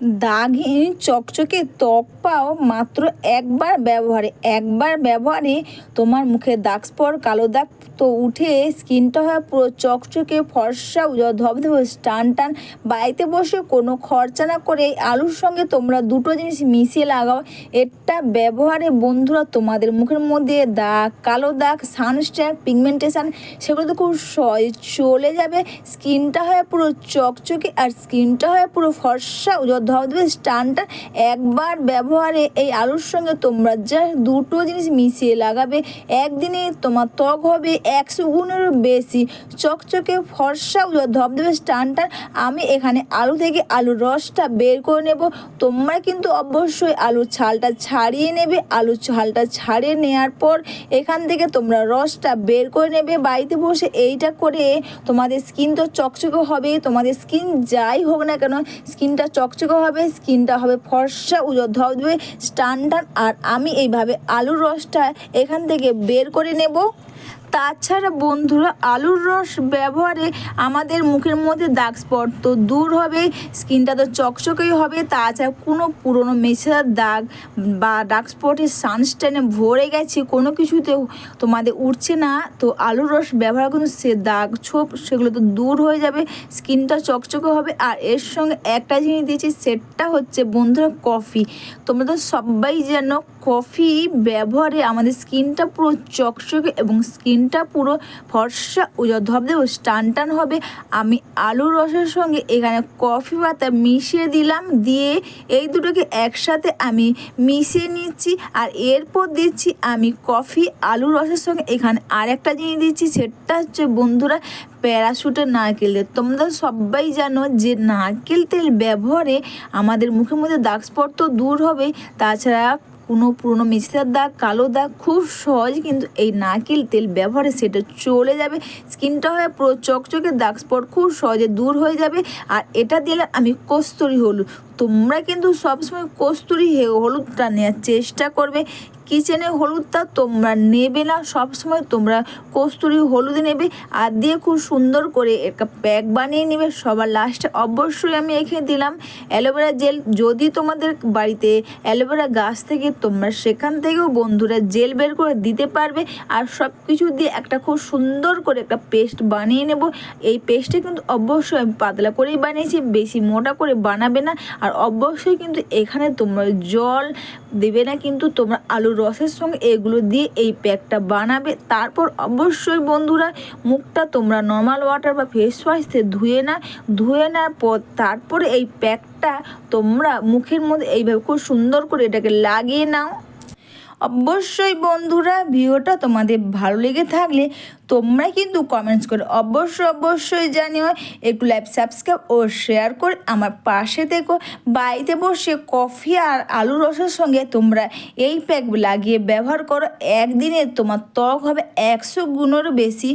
দাগহীন চকচকে ত্বক পাও মাত্র একবার ব্যবহারে একবার ব্যবহারে তোমার মুখে দাগ স্পট কালো দাগ তো উঠে স্কিনটা হয় পুরো চকচকে, ফর্সা ধবধবে, টান টান। বাড়িতে বসে কোনো খরচা না করে আলুর সঙ্গে তোমরা দুটো জিনিস মিশিয়ে লাগাও। এটা ব্যবহারে বন্ধুরা তোমাদের মুখের মধ্যে দাগ, কালো দাগ সানস্ট্যাক পিগমেন্টেশন সেগুলো তো খুব সহজে চলে যাবে। স্কিনটা হয় পুরো চকচকে আর স্কিনটা হয় পুরো ফর্সা, উজ্জ্বল ধবধবে স্টানটা একবার ব্যবহারে এই আলুর সঙ্গে তোমরা যা দুটো জিনিস মিশিয়ে লাগাবে। একদিনে তোমার ত্বক হবে একশো গুণেরও বেশি। চকচকে ফর্সা ধবধবে স্টানটা। আমি এখানে আলু থেকে আলুর রসটা বের করে নেব। তোমরা কিন্তু অবশ্যই আলুর ছালটা ছাড়িয়ে নেবে। আলুর ছালটা ছাড়িয়ে নেওয়ার পর এখান থেকে তোমরা রসটা বের করে নেবে। বাড়িতে বসে এইটা করে তোমাদের স্কিন তো চকচকে হবে তোমাদের স্কিন যাই হোক না কেন, স্কিনটা চকচকে হবে, স্কিনটা হবে ফর্সা উজ্জ্বল ধবধবে স্টান্ডার্ড আর আমি এইভাবে আলুর রসটা এখান থেকে বের করে নেব। তাছাড়া বন্ধুরা, আলুর রস ব্যবহারে আমাদের মুখের মধ্যে দাগ স্পট তো দূর হবে, স্কিনটা তো চকচকেই হবে, তাছাড়া কোনো পুরনো মেশার দাগ বা ডার্ক স্পটে সানস্টেনে ভরে গেছে, কোনো কিছুতেও তোমাদের উঠছে না, তো আলুর রস ব্যবহার করুন সে দাগ ছোপ সেগুলো তো দূর হয়ে যাবে, স্কিনটা চকচকে হবে, আর এর সঙ্গে একটা জিনিস দিয়েছি, সেটা হচ্ছে বন্ধুরা কফি তোমরা তো সবাই জানো কফি ব্যবহারে আমাদের স্কিনটা পুরো চকচকে এবং স্কিনটা পুরো ফর্সা উজ্জ্বল ধবধে টান টান হবে। আমি আলুর রসের সঙ্গে এখানে কফি পাতা মিশিয়ে দিলাম। দিয়ে এই দুটোকে একসাথে আমি মিশিয়ে নিচ্ছি আর এরপর দিচ্ছি আমি কফি আলুর রসের সঙ্গে। এখানে আরেকটা জিনিস দিচ্ছি, সেটা হচ্ছে বন্ধুরা প্যারাশুটের নারকেল তেল। তোমরা সবাই জানো যে নারকেল তেল ব্যবহারে আমাদের মুখের মধ্যে দাগ স্পট তো দূর হবে তাছাড়া কোনো পুরনো মিষ্টির দাগ, কালো দাগ খুব সহজ, কিন্তু এই নারকেল তেল ব্যবহারে সেটা চলে যাবে। স্কিনটা হয়ে পুরো চকচকে দাগ স্পট খুব সহজে দূর হয়ে যাবে। আর এটা দিলে আমি কস্তুরি হলুদ। তোমরা কিন্তু সবসময় কস্তুরি হে- হলুদটা নেওয়ার চেষ্টা করবে। কিচেনে হলুদটা তোমরা নেবে না, সবসময় তোমরা কস্তুরি হলুদ নেবে আর দিয়ে খুব সুন্দর করে একটা প্যাক বানিয়ে নেবে। সবার লাস্টে অবশ্যই আমি এখানে দিলাম। অ্যালোভেরা জেল যদি তোমাদের বাড়িতে অ্যালোভেরা গাছ থেকে তোমরা সেখান থেকেও বন্ধুরা জেল বের করে দিতে পারবে আর সব কিছু দিয়ে একটা খুব সুন্দর করে একটা পেস্ট বানিয়ে নেব। এই পেস্টে কিন্তু অবশ্যই আমি পাতলা করেই বানিয়েছি, বেশি মোটা করে বানাবে না। আর অবশ্যই কিন্তু এখানে তোমরা জল দেবে না, কিন্তু তোমরা আলুর রসের সঙ্গে এগুলো দিয়ে এই প্যাকটা বানাবে। তারপর অবশ্যই বন্ধুরা মুখটা তোমরা নর্মাল ওয়াটার বা ফেস ওয়াশ দিয়ে ধুয়ে না ধুয়ে নেওয়ার পর তারপরে এই প্যাকটা তোমরা মুখের মধ্যে এইভাবে খুব সুন্দর করে এটাকে লাগিয়ে নাও। অবশ্যই বন্ধুরা ভিডিওটা তোমাদের ভালো লেগে থাকলে তোমরা কিন্তু কমেন্টস করে অবশ্যই অবশ্যই জানিও। একটু লাইভ সাবস্ক্রাইব ও শেয়ার করে আমার পাশে থেকো। বাড়িতে বসে কফি আর আলু রসের সঙ্গে তোমরা এই প্যাক লাগিয়ে ব্যবহার করো। একদিনে তোমার ত্বক হবে একশো গুণেরও বেশি।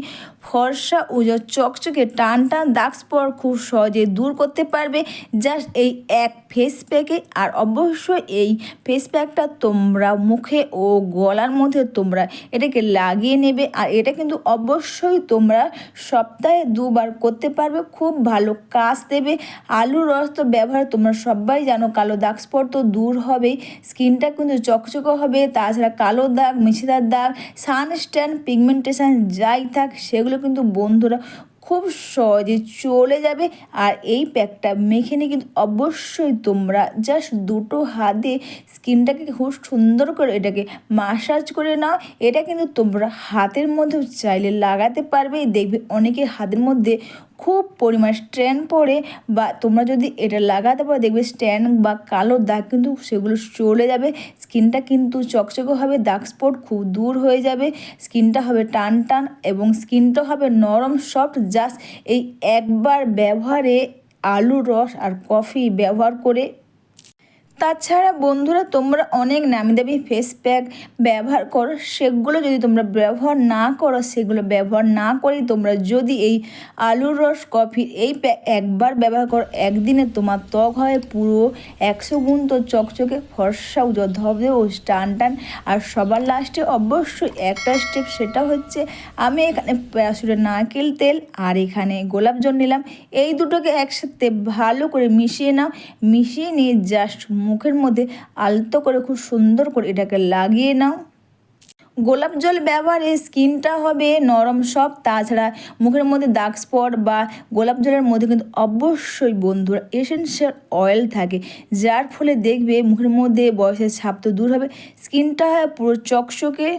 ফর্সা উজো চকচকে টান টান দাগ স্পট খুব সহজে দূর করতে পারবে। জাস্ট এই এক ফেস প্যাকে আর অবশ্যই এই ফেস প্যাকটা তোমরা মুখে ও গলার মধ্যে তোমরা এটাকে লাগিয়ে নেবে। আর এটা কিন্তু অবশ্যই তোমরা সপ্তাহে দুবার করতে পারবে, খুব ভালো কাজ দেবে। আলুর রস তো ব্যবহার তোমরা সবাই জানো, কালো দাগ স্পট তো দূর হবেই। স্কিনটা কিন্তু চকচকে হবে, তাছাড়া কালো দাগ মিশিদার দাগ, সানস্ট্যান্ড, পিগমেন্টেশন যাই থাক, সেগুলো কিন্তু বন্ধুরা খুব সহজে চলে যাবে। আর এই প্যাকটা মেখে নিয়ে কিন্তু অবশ্যই তোমরা জাস্ট দুটো হাতে স্কিনটাকে খুব সুন্দর করে এটাকে মাসাজ করে নাও। এটা কিন্তু তোমরা হাতের মধ্যেও চাইলে লাগাতে পারবে। দেখবে অনেকের হাতের মধ্যে খুব পরিমাণ স্ট্যান্ড পড়ে বা তোমরা যদি এটা লাগাতে পারো, দেখবে স্ট্যান্ড বা কালো দাগ কিন্তু সেগুলো চলে যাবে। স্কিনটা কিন্তু চকচকে হবে দাগ স্পট খুব দূর হয়ে যাবে। স্কিনটা হবে টান টান এবং স্কিনটা হবে নরম সফট জাস্ট এই একবার ব্যবহারে আলু রস আর কফি ব্যবহার করে তাছাড়া বন্ধুরা, তোমরা অনেক নামি দামি ফেস প্যাক ব্যবহার করো। সেগুলো যদি তোমরা ব্যবহার না করো, সেগুলো ব্যবহার না করি তোমরা যদি এই আলুর রস কফি এই প্যাক একবার ব্যবহার করো, একদিনে তোমার ত্বক হয় পুরো একশো গুণ তো চকচকে ফর্সা উজ্জ্বল হবে ও টান টান আর সবার লাস্টে অবশ্যই একটা স্টেপ সেটা হচ্ছে আমি এখানে প্যারাসুটের নারকেল তেল আর এখানে গোলাপ জল নিলাম। এই দুটোকে একসাথে ভালো করে মিশিয়ে নাও। মিশিয়ে নিয়ে জাস্ট মুখের মধ্যে আলতো করে খুব সুন্দর করে এটাকে লাগিয়ে নাও। গোলাপ জল ব্যবহারে স্কিনটা হবে নরম, সব তাছাড়া মুখের মধ্যে দাগ স্পট বা গোলাপ জলের মধ্যে কিন্তু অবশ্যই বন্ধুরা এসেন্সিয়াল অয়েল থাকে, যার ফলে দেখবে মুখের মধ্যে বয়সের ছাপ তো দূর হবে, স্কিনটা পুরো চকচকে